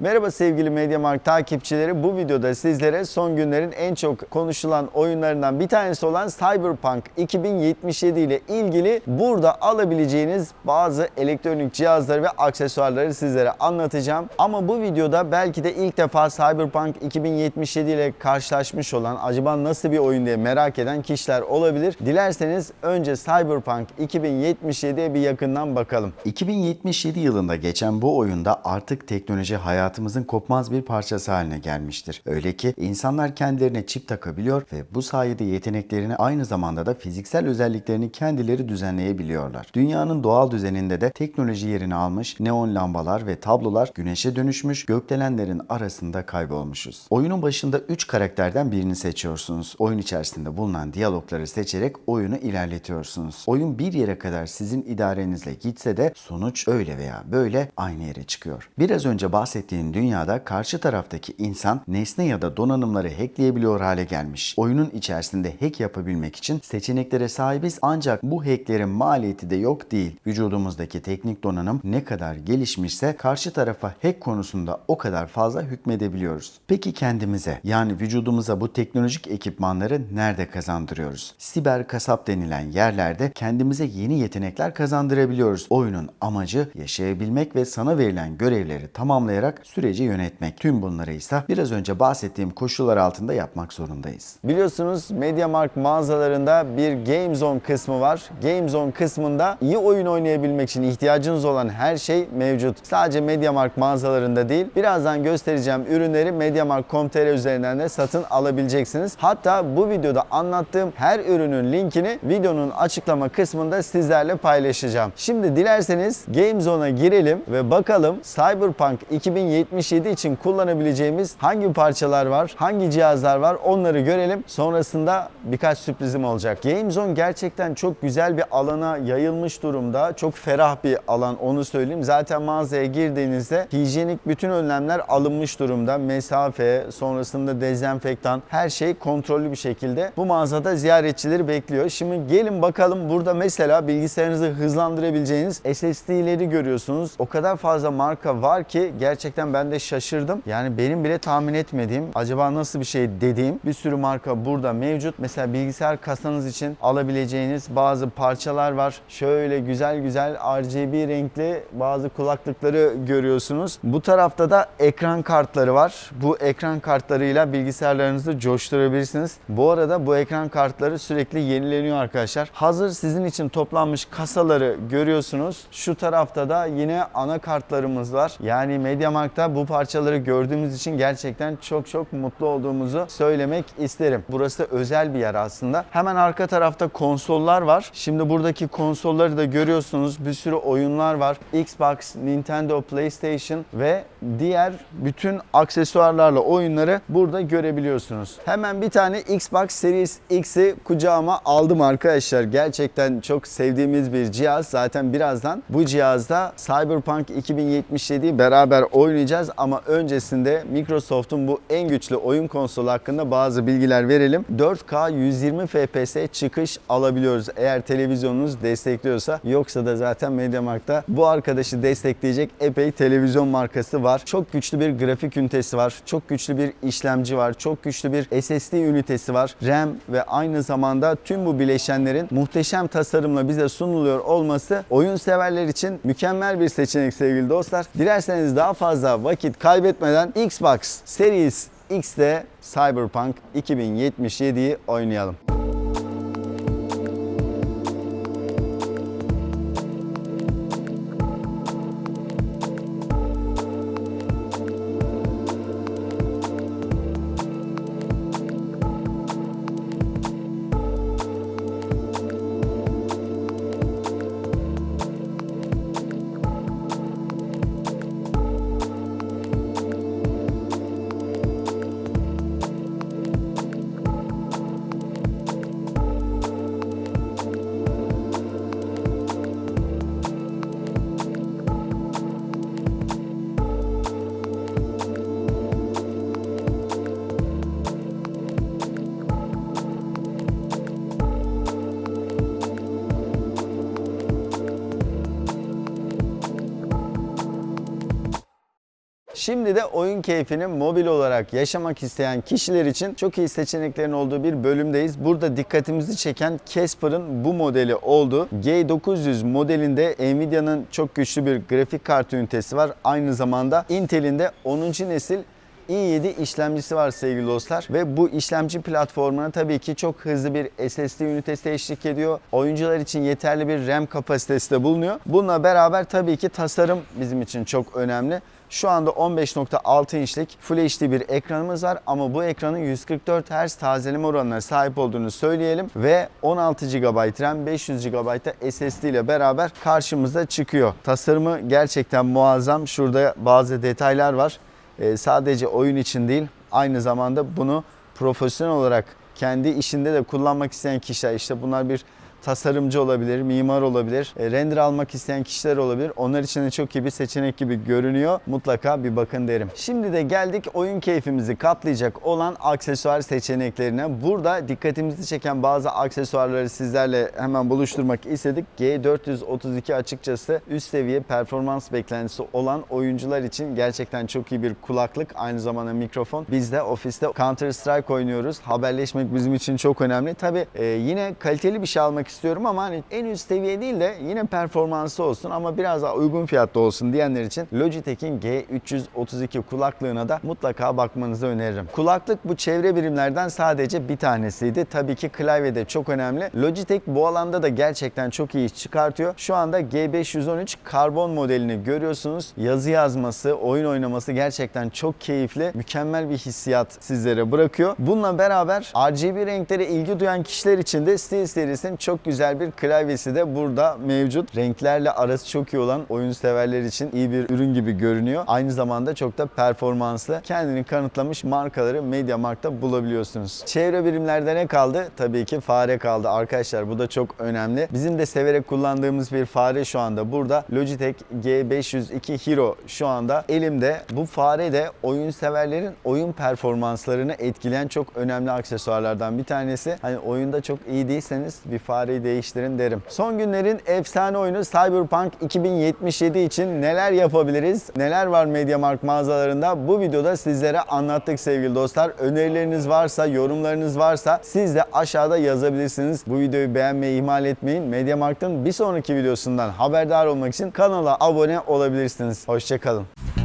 Merhaba sevgili Mediamarkt takipçileri. Bu videoda sizlere son günlerin en çok konuşulan oyunlarından bir tanesi olan Cyberpunk 2077 ile ilgili burada alabileceğiniz bazı elektronik cihazları ve aksesuarları sizlere anlatacağım. Ama bu videoda belki de ilk defa Cyberpunk 2077 ile karşılaşmış olan acaba nasıl bir oyun diye merak eden kişiler olabilir. Dilerseniz önce Cyberpunk 2077'ye bir yakından bakalım. 2077 yılında geçen bu oyunda artık teknoloji hayatımızın kopmaz bir parçası haline gelmiştir. Öyle ki insanlar kendilerine çip takabiliyor ve bu sayede yeteneklerini aynı zamanda da fiziksel özelliklerini kendileri düzenleyebiliyorlar. Dünyanın doğal düzeninde de teknoloji yerini almış neon lambalar ve tablolar güneşe dönüşmüş gökdelenlerin arasında kaybolmuşuz. Oyunun başında 3 karakterden birini seçiyorsunuz. Oyun içerisinde bulunan diyalogları seçerek oyunu ilerletiyorsunuz. Oyun bir yere kadar sizin idarenizle gitse de sonuç öyle veya böyle aynı yere çıkıyor. Biraz önce bahsettiğim dünyada karşı taraftaki insan nesne ya da donanımları hackleyebiliyor hale gelmiş. Oyunun içerisinde hack yapabilmek için seçeneklere sahibiz ancak bu hacklerin maliyeti de yok değil. Vücudumuzdaki teknik donanım ne kadar gelişmişse karşı tarafa hack konusunda o kadar fazla hükmedebiliyoruz. Peki kendimize yani vücudumuza bu teknolojik ekipmanları nerede kazandırıyoruz? Siber kasap denilen yerlerde kendimize yeni yetenekler kazandırabiliyoruz. Oyunun amacı yaşayabilmek ve sana verilen görevleri tamamlayarak süreci yönetmek. Tüm bunları ise biraz önce bahsettiğim koşullar altında yapmak zorundayız. Biliyorsunuz MediaMarkt mağazalarında bir Game Zone kısmı var. Game Zone kısmında iyi oyun oynayabilmek için ihtiyacınız olan her şey mevcut. Sadece MediaMarkt mağazalarında değil. Birazdan göstereceğim ürünleri MediaMarkt.com.tr üzerinden de satın alabileceksiniz. Hatta bu videoda anlattığım her ürünün linkini videonun açıklama kısmında sizlerle paylaşacağım. Şimdi dilerseniz Game Zone'a girelim ve bakalım Cyberpunk 2077 için kullanabileceğimiz hangi parçalar var, hangi cihazlar var onları görelim. Sonrasında birkaç sürprizim olacak. Game Zone gerçekten çok güzel bir alana yayılmış durumda. Çok ferah bir alan onu söyleyeyim. Zaten mağazaya girdiğinizde hijyenik bütün önlemler alınmış durumda. Mesafe, sonrasında dezenfektan her şey kontrollü bir şekilde bu mağazada ziyaretçileri bekliyor. Şimdi gelin bakalım burada mesela bilgisayarınızı hızlandırabileceğiniz SSD'leri görüyorsunuz. O kadar fazla marka var ki gerçekten ben de şaşırdım. Yani benim bile tahmin etmediğim acaba nasıl bir şey dediğim bir sürü marka burada mevcut. Mesela bilgisayar kasanız için alabileceğiniz bazı parçalar var. Şöyle güzel güzel RGB renkli bazı kulaklıkları görüyorsunuz. Bu tarafta da ekran kartları var. Bu ekran kartlarıyla bilgisayarlarınızı coşturabilirsiniz. Bu arada bu ekran kartları sürekli yenileniyor arkadaşlar. Hazır sizin için toplanmış kasaları görüyorsunuz. Şu tarafta da yine anakartlarımız var. Yani MediaMarkt'ta bu parçaları gördüğümüz için gerçekten çok çok mutlu olduğumuzu söylemek isterim. Burası özel bir yer aslında. Hemen arka tarafta konsollar var. Şimdi buradaki konsolları da görüyorsunuz. Bir sürü oyunlar var. Xbox, Nintendo, PlayStation ve diğer bütün aksesuarlarla oyunları burada görebiliyorsunuz. Hemen bir tane Xbox Series X'i kucağıma aldım arkadaşlar. Gerçekten çok sevdiğimiz bir cihaz. Zaten birazdan bu cihazda Cyberpunk 2077'yi beraber oynayacağız ama öncesinde Microsoft'un bu en güçlü oyun konsolu hakkında bazı bilgiler verelim. 4K 120 FPS çıkış alabiliyoruz eğer televizyonunuz destekliyorsa. Yoksa da zaten MediaMarkt'ta bu arkadaşı destekleyecek epey televizyon markası var. Çok güçlü bir grafik ünitesi var. Çok güçlü bir işlemci var. Çok güçlü bir SSD ünitesi var. RAM ve aynı zamanda tüm bu bileşenlerin muhteşem tasarımla bize sunuluyor olması oyun severler için mükemmel bir seçenek sevgili dostlar. Dilerseniz daha fazla vakit kaybetmeden Xbox Series X'te Cyberpunk 2077'yi oynayalım. Şimdi de oyun keyfini mobil olarak yaşamak isteyen kişiler için çok iyi seçeneklerin olduğu bir bölümdeyiz. Burada dikkatimizi çeken Casper'ın bu modeli oldu. G900 modelinde Nvidia'nın çok güçlü bir grafik kartı ünitesi var. Aynı zamanda Intel'in de 10. nesil i7 işlemcisi var sevgili dostlar ve bu işlemci platformuna tabii ki çok hızlı bir SSD ünitesi eşlik ediyor. Oyuncular için yeterli bir RAM kapasitesi de bulunuyor. Bununla beraber tabii ki tasarım bizim için çok önemli. Şu anda 15.6 inçlik Full HD bir ekranımız var ama bu ekranın 144 Hz tazeleme oranına sahip olduğunu söyleyelim ve 16 GB RAM 500 GB SSD ile beraber karşımıza çıkıyor. Tasarımı gerçekten muazzam. Şurada bazı detaylar var. Ee, sadece oyun için değil aynı zamanda bunu profesyonel olarak kendi işinde de kullanmak isteyen kişiler işte bunlar bir tasarımcı olabilir, mimar olabilir, e, render almak isteyen kişiler olabilir. Onlar için de çok iyi bir seçenek gibi görünüyor. Mutlaka bir bakın derim. Şimdi de geldik oyun keyfimizi katlayacak olan aksesuar seçeneklerine. Burada dikkatimizi çeken bazı aksesuarları sizlerle hemen buluşturmak istedik. G432 açıkçası üst seviye performans beklentisi olan oyuncular için gerçekten çok iyi bir kulaklık. Aynı zamanda mikrofon. Biz de ofiste Counter Strike oynuyoruz. Haberleşmek bizim için çok önemli. Tabi yine kaliteli bir şey almak istiyorum ama hani en üst seviye değil de yine performansı olsun ama biraz daha uygun fiyatlı olsun diyenler için Logitech'in G332 kulaklığına da mutlaka bakmanızı öneririm. Kulaklık bu çevre birimlerden sadece bir tanesiydi. Tabii ki klavye de çok önemli. Logitech bu alanda da gerçekten çok iyi iş çıkartıyor. Şu anda G513 karbon modelini görüyorsunuz. Yazı yazması, oyun oynaması gerçekten çok keyifli. Mükemmel bir hissiyat sizlere bırakıyor. Bununla beraber RGB renklere ilgi duyan kişiler için de SteelSeries'in çok güzel bir klavyesi de burada mevcut. Renklerle arası çok iyi olan oyun severler için iyi bir ürün gibi görünüyor. Aynı zamanda çok da performanslı. Kendini kanıtlamış markaları MediaMarkt'ta bulabiliyorsunuz. Çevre birimlerde ne kaldı? Tabii ki fare kaldı arkadaşlar. Bu da çok önemli. Bizim de severek kullandığımız bir fare şu anda burada. Logitech G502 Hero şu anda elimde. Bu fare de oyun severlerin oyun performanslarını etkileyen çok önemli aksesuarlardan bir tanesi. Hani oyunda çok iyi değilseniz bir fareyi değiştirin derim. Son günlerin efsane oyunu Cyberpunk 2077 için neler yapabiliriz? Neler var MediaMarkt mağazalarında? Bu videoda sizlere anlattık sevgili dostlar. Önerileriniz varsa, yorumlarınız varsa siz de aşağıda yazabilirsiniz. Bu videoyu beğenmeyi ihmal etmeyin. MediaMarkt'ın bir sonraki videosundan haberdar olmak için kanala abone olabilirsiniz. Hoşçakalın.